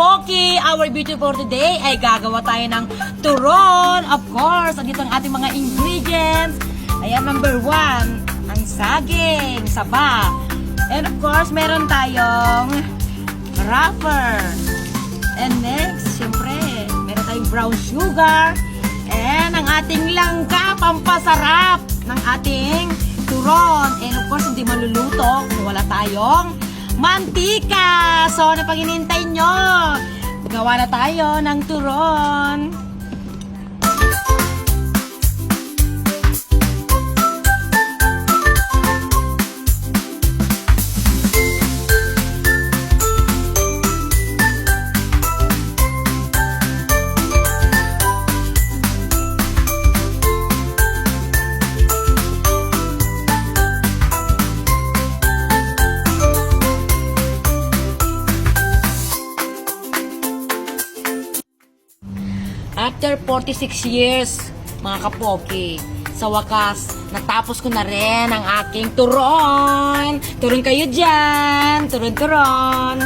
Poki, our beauty for today ay gagawa tayo ng turon. Of course, andito ang ating mga ingredients. Ayan, number one, ang saging, saba. And of course, meron tayong wrapper. And next, syempre, meron tayong brown sugar. And ang ating langka, pampasarap ng ating turon. And of course, hindi maluluto kung wala tayong mantika. So, ano pang hinihintay nyo? Gawa na tayo ng turon. After 46 years, mga kapoki, sa wakas, natapos ko na rin ang aking turon. Turon kayo dyan. Turon-turon.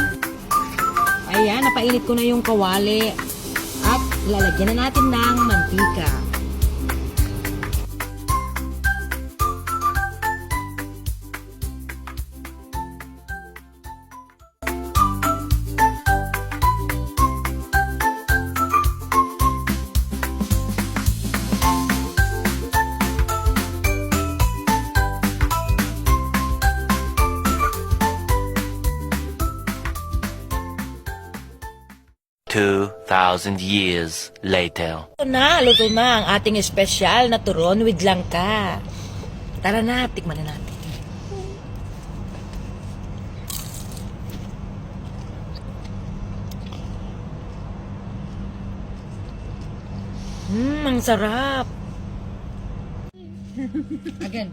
Ayan, napainit ko na yung kawali. At lalagyan na natin ng mantika. Two thousand years later. Ito na, luto na ang ating espesyal na turon with langka. Tara na, tikman na natin. Mmm, ang sarap. Again.